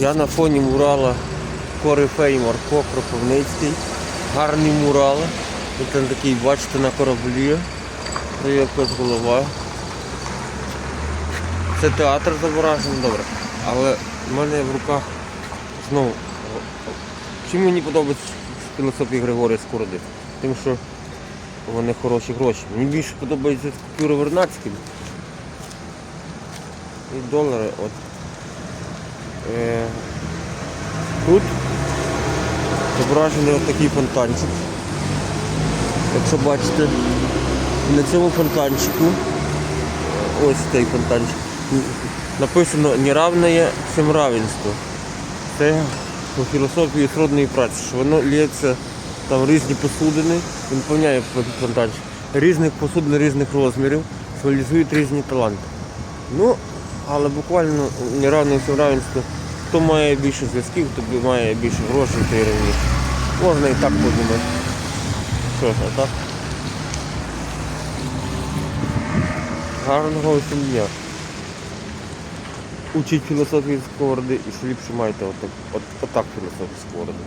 Я на фоні мурала Корифей Марко Кропивницький. Гарні мурали. І такий, бачите, на кораблі. Це якась голова. Це театр зображений, добре. Але в мене в руках знову. Чим мені подобається філософія Григорія Скороди? Тим, що вони хороші гроші. Мені більше подобаються купюри Вернадські. І долари. От. Е, тут зображений такий фонтанчик. Якщо бачите, на цьому фонтанчику, ось цей фонтанчик, написано неравне всім равенство. Це по філософії сродної праці, що воно лється там різні посудини, він повняє фонтанчик, різних посудин різних розмірів, символізують різні таланти. Ну, але буквально неравне всім равенство. Хто має більше зв'язків, хто має більше грошей, той рівніше. Можна і так подумати. Що ж, а так? Гарного усім дня. Учіть філософію сковороди і що майте отак, от, отак філософію сковороди.